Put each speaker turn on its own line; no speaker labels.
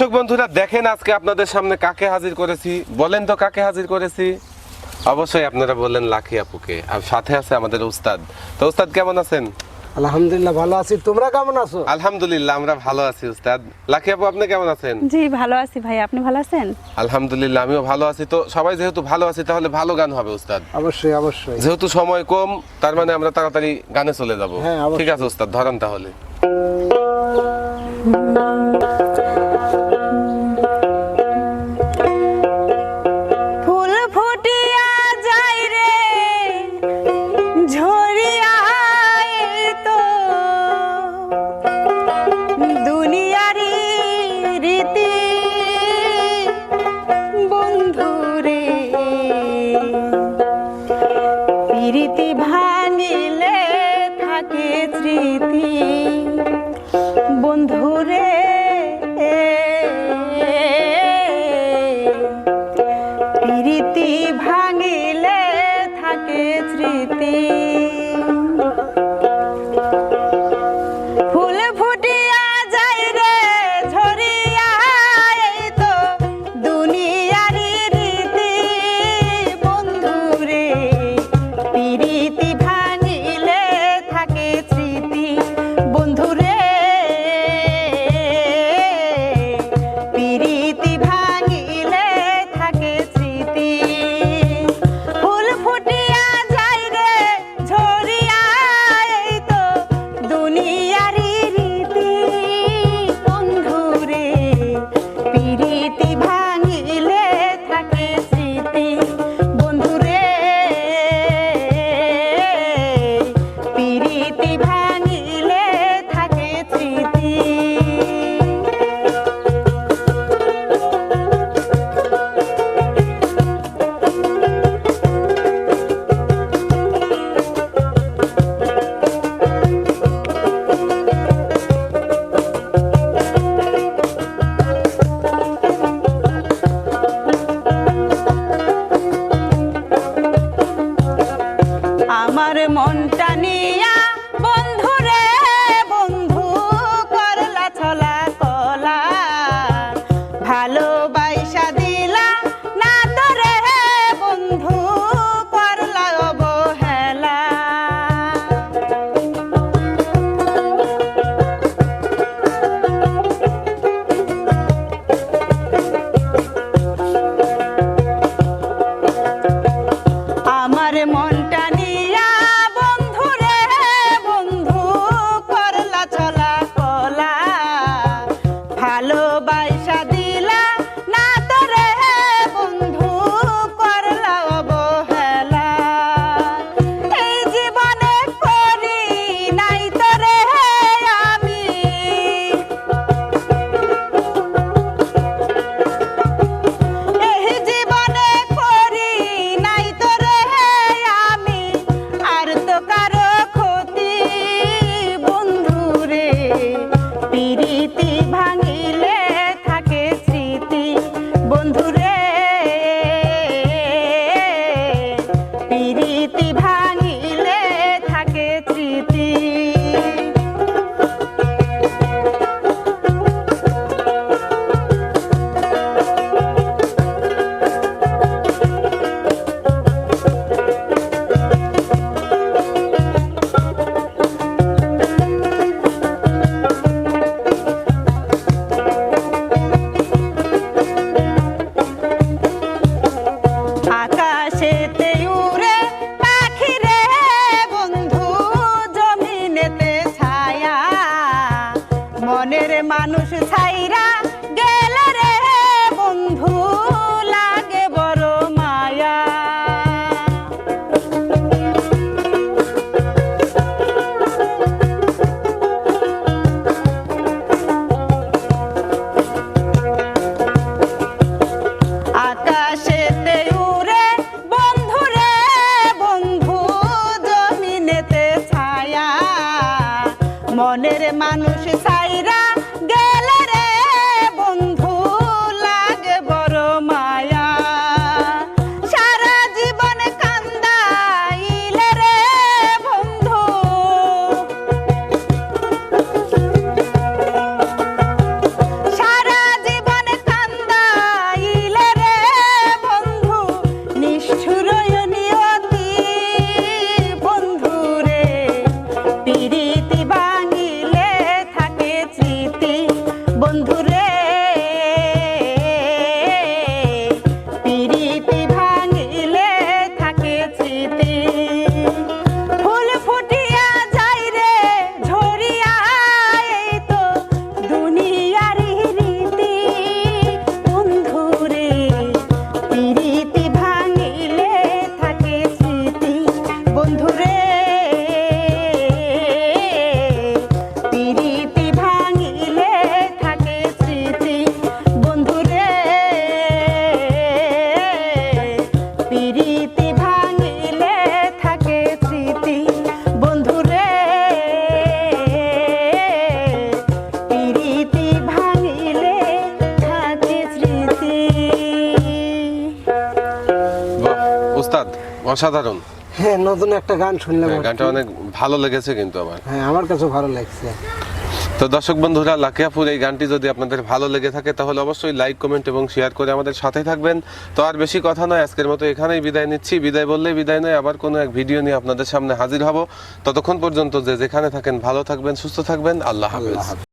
দর্শক বন্ধুরা দেখেন আজকে আপনাদের সামনে কাকে হাজির করেছি। বলেন তো কাকে হাজির করেছি? অবশ্যই আপনারা বললেন লাখি আপুকে। আর সাথে আছে আমাদের উস্তাদ। তো উস্তাদ কেমন আছেন?
আলহামদুলিল্লাহ ভালো আছি। তোমরা কেমন আছো?
আলহামদুলিল্লাহ আমরা ভালো আছি উস্তাদ। লাখি আপু আপনি কেমন আছেন?
জি ভালো আছি ভাই। আপনি ভালো আছেন?
আলহামদুলিল্লাহ আমিও ভালো আছি। তো সবাই যেহেতু ভালো আছি তাহলে ভালো গান হবে উস্তাদ।
অবশ্যই অবশ্যই।
যেহেতু সময় কম তার মানে আমরা তাড়াতাড়ি গানে চলে যাব।
হ্যাঁ,
ঠিক আছে উস্তাদ ধরেন তাহলে।
রীতি বন্ধুরে। প্রীতি ভাঙিলে থাকে স্মৃতি। বন্ধুরে
Yeah. অসাধারণ।
হ্যাঁ নতুন একটা গান শুনলাম
হ্যাঁ। গানটা অনেক ভালো লেগেছে কিন্তু আমার
হ্যাঁ আমার কাছে ভালো লাগছে।
তো দর্শক বন্ধুরা লাকিয়াপুর এই গানটি যদি আপনাদের ভালো লেগে থাকে তাহলে অবশ্যই লাইক কমেন্ট এবং শেয়ার করে আমাদের সাথে থাকবেন। তো আর বেশি কথা নয় আজকের মতো এখানেই বিদায় নিচ্ছি। বিদায় বললেই বিদায় নয় আবার কোনো এক ভিডিও নিয়ে আপনাদের সামনে হাজির হব। ততক্ষণ পর্যন্ত যে যেখানে থাকেন ভালো থাকবেন সুস্থ থাকবেন। আল্লাহ হাফেজ।